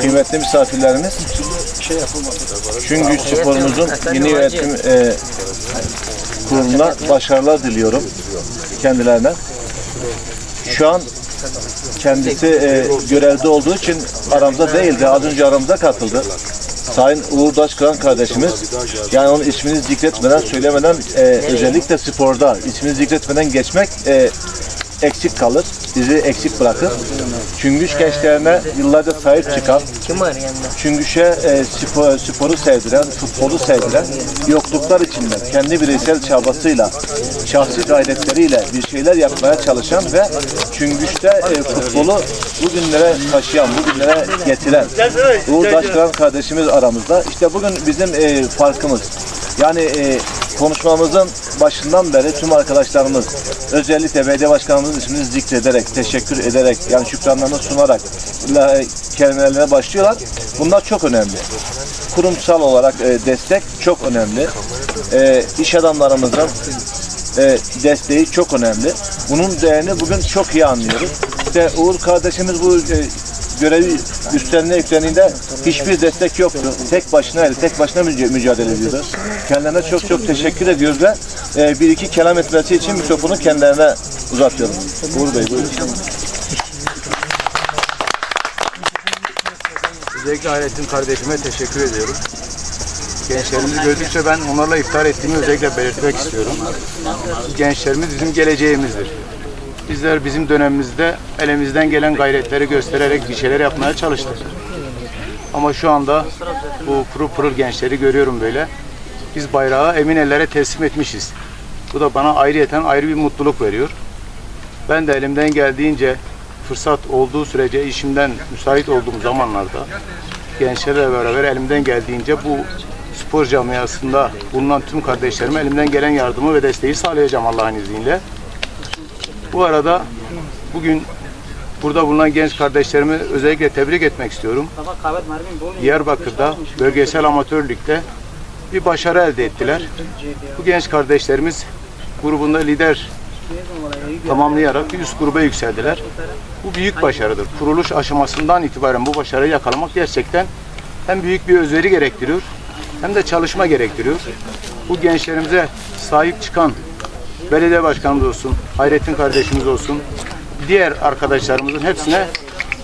kıymetli misafirlerimiz, Çüngüç Sporumuzun yeni yönetim e, kuruluna başarılar diliyorum kendilerine. Şu an kendisi e, görevde olduğu için aramızda değildi. Az önce aramıza katıldı. Sayın Uğur Daşkıran kardeşimiz. Yani onun ismini zikretmeden, söylemeden e, özellikle sporda ismini zikretmeden geçmek e, eksik kalır. Bizi eksik bırakır. Çüngüç gençlerine yıllarca sahip çıkan? Çüngüş'e e, spor, sporu sevdiren, futbolu sevdiren, yokluklar içinde kendi bireysel çabasıyla, şahsi gayretleriyle bir şeyler yapmaya çalışan ve Çüngüş'te e, futbolu bugünlere taşıyan, bugünlere getiren Uğur Daşkıran kardeşimiz aramızda. İşte bugün bizim e, farkımız. Yani e, konuşmamızın başından beri tüm arkadaşlarımız özellikle belediye başkanımızın ismini zikrederek, teşekkür ederek, yani şükranlarını sunarak la- kelimelerine başlıyorlar. Bunlar çok önemli. Kurumsal olarak e, destek çok önemli. E, iş adamlarımızın e, desteği çok önemli. Bunun değerini bugün çok iyi anlıyoruz. İşte Uğur kardeşimiz bu e, görevi üstlerine yüklendiğinde hiçbir destek yoktu. Tek başına tek başına müca- mücadele ediyordu. Kendilerine çok çok teşekkür ediyoruz ve e, bir iki kelam etmesi için mikrofonu kendilerine uzatıyorum. Uğur Bey buyurun. Özellikle Hayrettin kardeşime teşekkür ediyorum. Gençlerimizi gördükçe ben onlarla iftar ettiğimi özellikle belirtmek istiyorum. Gençlerimiz bizim geleceğimizdir. Bizler bizim dönemimizde elimizden gelen gayretleri göstererek bir şeyler yapmaya çalıştık. Ama şu anda bu pırıl pırıl gençleri görüyorum böyle. Biz bayrağı emin ellere teslim etmişiz. Bu da bana ayrıyeten ayrı bir mutluluk veriyor. Ben de elimden geldiğince fırsat olduğu sürece işimden müsait olduğum zamanlarda gençlerle beraber elimden geldiğince bu spor camiasında bulunan tüm kardeşlerime elimden gelen yardımı ve desteği sağlayacağım Allah'ın izniyle. Bu arada bugün burada bulunan genç kardeşlerimi özellikle tebrik etmek istiyorum. Diyarbakır'da bölgesel amatör bir başarı elde ettiler. Bu genç kardeşlerimiz grubunda lider tamamlayarak üst gruba yükseldiler. Bu büyük başarıdır. Kuruluş aşamasından itibaren bu başarıyı yakalamak gerçekten hem büyük bir özveri gerektiriyor hem de çalışma gerektiriyor. Bu gençlerimize sahip çıkan belediye başkanımız olsun, Hayrettin kardeşimiz olsun, diğer arkadaşlarımızın hepsine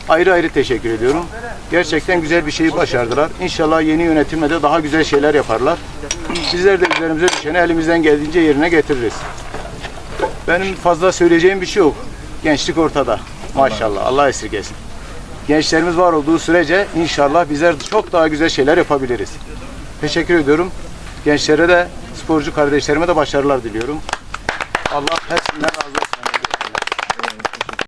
ayrı ayrı teşekkür ediyorum. Gerçekten güzel bir şeyi başardılar. İnşallah yeni yönetimle de daha güzel şeyler yaparlar. Bizler de üzerimize düşeni elimizden geldiğince yerine getiririz. Benim fazla söyleyeceğim bir şey yok. Gençlik ortada. Maşallah. Allah esirgesin. Gençlerimiz var olduğu sürece inşallah bizler çok daha güzel şeyler yapabiliriz. Teşekkür ediyorum. Gençlere de sporcu kardeşlerime de başarılar diliyorum. Allah hepsinden razı olsun.